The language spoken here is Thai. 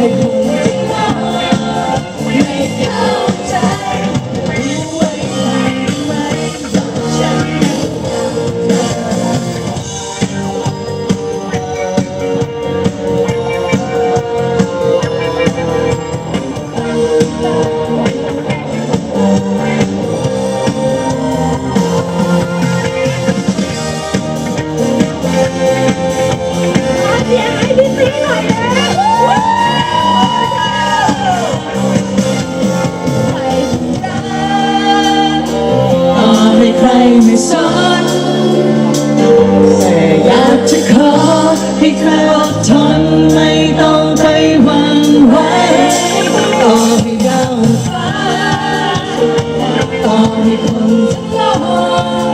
Yeah, I didn't say it like that. ฟ้าต่อให้คนจะรอ